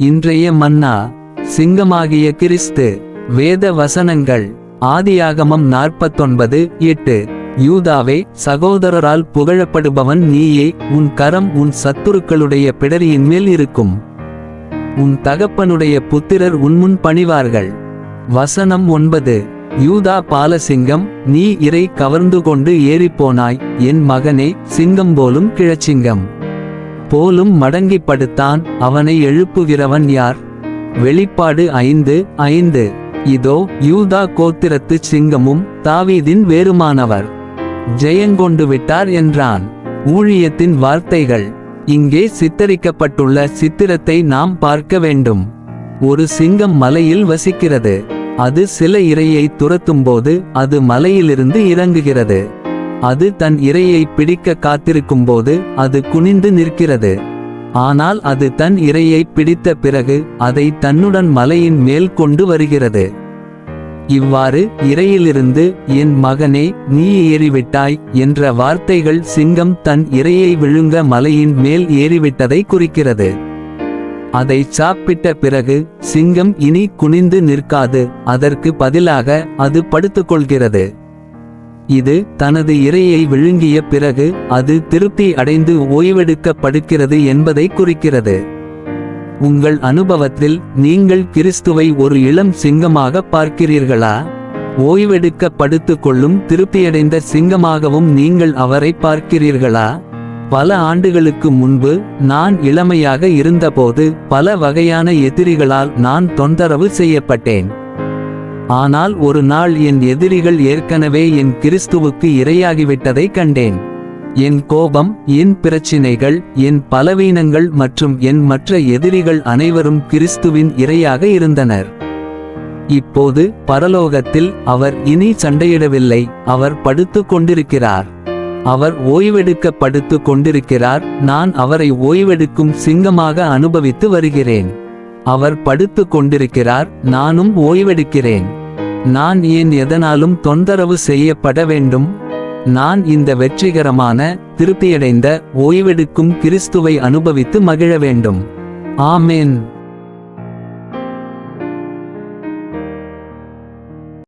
இன்றைய மன்னா சிங்கமாகிய கிறிஸ்து வேத வசனங்கள் ஆதியாகமம் நாற்பத்தொன்பது எட்டு. யூதாவே சகோதரரால் புகழப்படுபவன் நீயே உன் கரம் உன் சத்துருக்களுடைய பிடரியின் மேல் இருக்கும். உன் தகப்பனுடைய புத்திரர் உன்முன் பணிவார்கள். வசனம் ஒன்பது. யூதா பாலசிங்கம் நீ இறை கவர்ந்து கொண்டு ஏறிப்போனாய் என் மகனே சிங்கம் போலும் கிழச்சிங்கம். போலும் மடங்கிப் படுத்தான் அவனை எழுப்புகிறவன் யார்? வெளிப்பாடு ஐந்து ஐந்து. இதோ யூதா கோத்திரத்து சிங்கமும் தாவீதின் வேறுமானவர். ஜெயங்கொண்டு விட்டார் என்றான். ஊழியத்தின் வார்த்தைகள். இங்கே சித்தரிக்கப்பட்டுள்ள சித்திரத்தை நாம் பார்க்க வேண்டும். ஒரு சிங்கம் மலையில் வசிக்கிறது. அது சில இரையை துரத்தும்போது அது மலையிலிருந்து இறங்குகிறது. அது தன் இரையை பிடிக்க காத்திருக்கும்போது அது குனிந்து நிற்கிறது. ஆனால் அது தன் இரையை பிடித்த பிறகு அதை தன்னுடன் மலையின் மேல் கொண்டு வருகிறது. இவ்வாறு இரையிலிருந்து என் மகனே நீ ஏறிவிட்டாய் என்ற வார்த்தைகள் சிங்கம் தன் இரையை விழுங்க மலையின் மேல் ஏறிவிட்டதை குறிக்கிறது. அதை சாப்பிட்ட பிறகு சிங்கம் இனி குனிந்து நிற்காது அதற்கு பதிலாக அது படுத்துக்கொள்கிறது. இது தனது இரையை விழுங்கிய பிறகு அது திருப்தி அடைந்து ஓய்வெடுக்கப்படுகிறது என்பதை குறிக்கிறது. உங்கள் அனுபவத்தில் நீங்கள் கிறிஸ்துவை ஒரு இளம் சிங்கமாக பார்க்கிறீர்களா? ஓய்வெடுக்க கொள்ளும் திருப்தியடைந்த சிங்கமாகவும் நீங்கள் அவரை பார்க்கிறீர்களா? பல ஆண்டுகளுக்கு முன்பு நான் இளமையாக இருந்தபோது பல வகையான எதிரிகளால் நான் தொந்தரவு செய்யப்பட்டேன். ஆனால் ஒரு நாள் என் எதிரிகள் ஏற்கனவே என் கிறிஸ்துவுக்கு இரையாகிவிட்டதை கண்டேன். என் கோபம் என் பிரச்சினைகள் என் பலவீனங்கள் மற்றும் என் மற்ற எதிரிகள் அனைவரும் கிறிஸ்துவின் இரையாக இருந்தனர். இப்போது பரலோகத்தில் அவர் இனி சண்டையிடவில்லை அவர் படுத்து கொண்டிருக்கிறார். அவர் ஓய்வெடுக்க படுத்துக் கொண்டிருக்கிறார் நான் அவரை ஓய்வெடுக்கும் சிங்கமாக அனுபவித்து வருகிறேன். அவர் படுத்து கொண்டிருக்கிறார் நானும் ஓய்வெடுக்கிறேன். நான் ஏன் எதனாலும் தொந்தரவு செய்யப்பட வேண்டும்? நான் இந்த வெற்றிகரமான திருப்தியடைந்த ஓய்வெடுக்கும் கிறிஸ்துவை அனுபவித்து மகிழ வேண்டும். ஆமேன்.